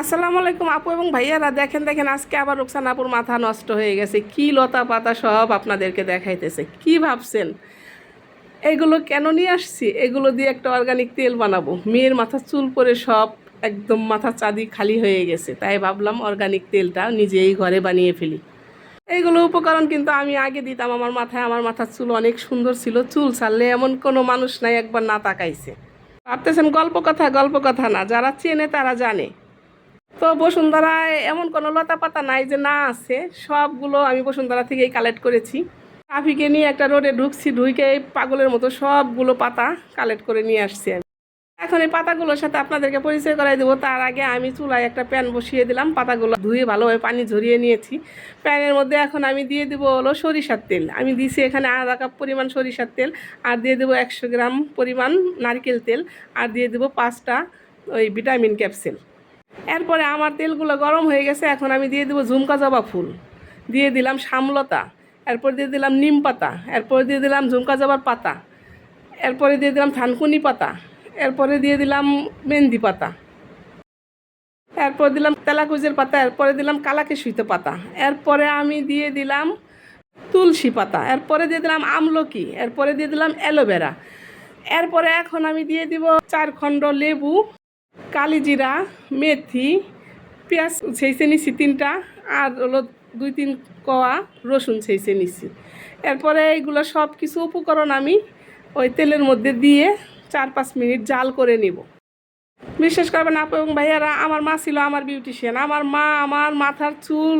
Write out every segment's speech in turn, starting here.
আসসালামু আলাইকুম আপু এবং ভাইয়ারা, দেখেন দেখেন, আজকে আবার রুকসান আপুর মাথা নষ্ট হয়ে গেছে। কি লতা পাতা সব আপনাদেরকে দেখাইতেছে, কি ভাবছেন? এগুলো কেন নিয়ে আসছি? এগুলো দিয়ে একটা অর্গানিক তেল বানাবো। মেয়ের মাথা চুল করে সব একদম মাথা চাঁদি খালি হয়ে গেছে, তাই ভাবলাম অর্গানিক তেলটা নিজেই ঘরে বানিয়ে ফেলি। এইগুলো উপকরণ কিন্তু আমি আগে দিতাম, আমার মাথায় আমার মাথার চুল অনেক সুন্দর ছিল, চুল ছাড়লে এমন কোনো মানুষ নাই একবার না তাকাইছে। ভাবতেছেন গল্প কথা গল্প কথা না, যারা চেনে তারা জানে। তো বসুন্ধরায় এমন কোনো লতা পাতা নাই যে না আছে। সবগুলো আমি বসুন্ধরা থেকেই কালেক্ট করেছি। ট্রাফিকে নিয়ে একটা রোডে ঢুকছি ঢুকে পাগলের মতো সবগুলো পাতা কালেক্ট করে নিয়ে আসছি আমি। এখন এই পাতাগুলোর সাথে আপনাদেরকে পরিচয় করাই দেবো। তার আগে আমি চুলায় একটা প্যান বসিয়ে দিলাম। পাতাগুলো ধুয়ে ভালোভাবে পানি ঝরিয়ে নিয়েছি। প্যানের মধ্যে এখন আমি দিয়ে দেবো হলো সরিষার তেল। আমি দিয়েছি এখানে আধা কাপ পরিমাণ সরিষার তেল আর দিয়ে দেবো একশো গ্রাম পরিমাণ নারকেল তেল। আর দিয়ে দেবো পাঁচটা ওই ভিটামিন ক্যাপসুল এরপরে আমার তেলগুলো গরম হয়ে গেছে, এখন আমি দিয়ে দেবো ঝুমকা জবা ফুল। দিয়ে দিলাম শামলতা এরপর দিয়ে দিলাম নিম পাতা, এরপর দিয়ে দিলাম ঝুমকা জবার পাতা, এরপরে দিয়ে দিলাম থানকুনি পাতা, এরপরে দিয়ে দিলাম মেহেন্দি পাতা, এরপর দিলাম তেলাকুজের পাতা, এরপরে দিলাম কালাকেশুইতে পাতা, এরপরে আমি দিয়ে দিলাম তুলসী পাতা, এরপরে দিয়ে দিলাম আমলকি, এরপরে দিয়ে দিলাম অ্যালোভেরা, এরপরে এখন আমি দিয়ে দিব চার খণ্ড লেবু কালিজিরা, মেথি, পেঁয়াজ ছেঁচে নিছি তিনটা, আর হলো দুই তিন কোয়া রসুন ছেঁচে নিছি। এরপরে এইগুলো সব কিছু উপকরণ আমি ওই তেলের মধ্যে দিয়ে চার পাঁচ মিনিট জাল করে নিব। বিশ্বাস করবেন আপু এবং ভাইয়ারা, আমার মা ছিল আমার বিউটিশিয়ান আমার মা আমার মাথার চুল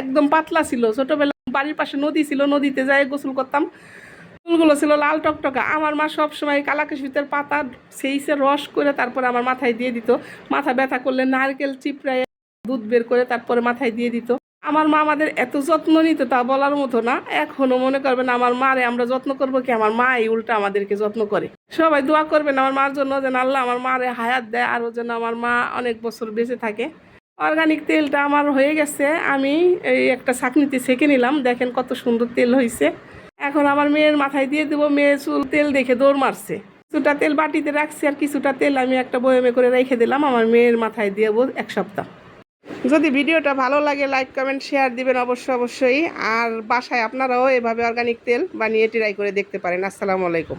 একদম পাতলা ছিল। ছোটোবেলা বাড়ির পাশে নদী ছিল, নদীতে যাই গোসল করতাম। চুলগুলো ছিল লাল টকটকা। আমার মা সব সময় কালাকেশুতের পাতা সেইসে রস করে তারপরে আমার মাথায় দিয়ে দিত। মাথা ব্যথা করলে নারকেল চিপড়ায় দুধ বের করে তারপরে মাথায় দিয়ে দিত। আমার মা আমাদের এত যত্ন নিত তা বলার মতো না। এখনও মনে করবেন আমার মারে আমরা যত্ন করব কি? আমার মা এই উল্টা আমাদেরকে যত্ন করে। সবাই দোয়া করবেন আমার মার জন্য যেন আল্লাহ আমার মারে হায়াত দেয়, আরও যেন আমার মা অনেক বছর বেঁচে থাকে। অর্গানিক তেলটা আমার হয়ে গেছে। আমি এই একটা ছাকনিতে সেঁকে নিলাম। দেখেন কত সুন্দর তেল হয়েছে এখন আমার মেয়ের মাথায় দিয়ে দেবো, মেয়ে চুল তেল দেখে দৌড় মারছে। কিছুটা তেল বাটিতে রাখছি আর কিছুটা তেল আমি একটা বয়মে করে রেখে দিলাম, আমার মেয়ের মাথায় দিয়ে দেবো এক সপ্তাহ। যদি ভিডিওটা ভালো লাগে লাইক কমেন্ট শেয়ার দিবেন অবশ্যই অবশ্যই। আর বাসায় আপনারাও এভাবে অর্গানিক তেল বানিয়ে ট্রাই করে দেখতে পারেন। আসসালামু আলাইকুম।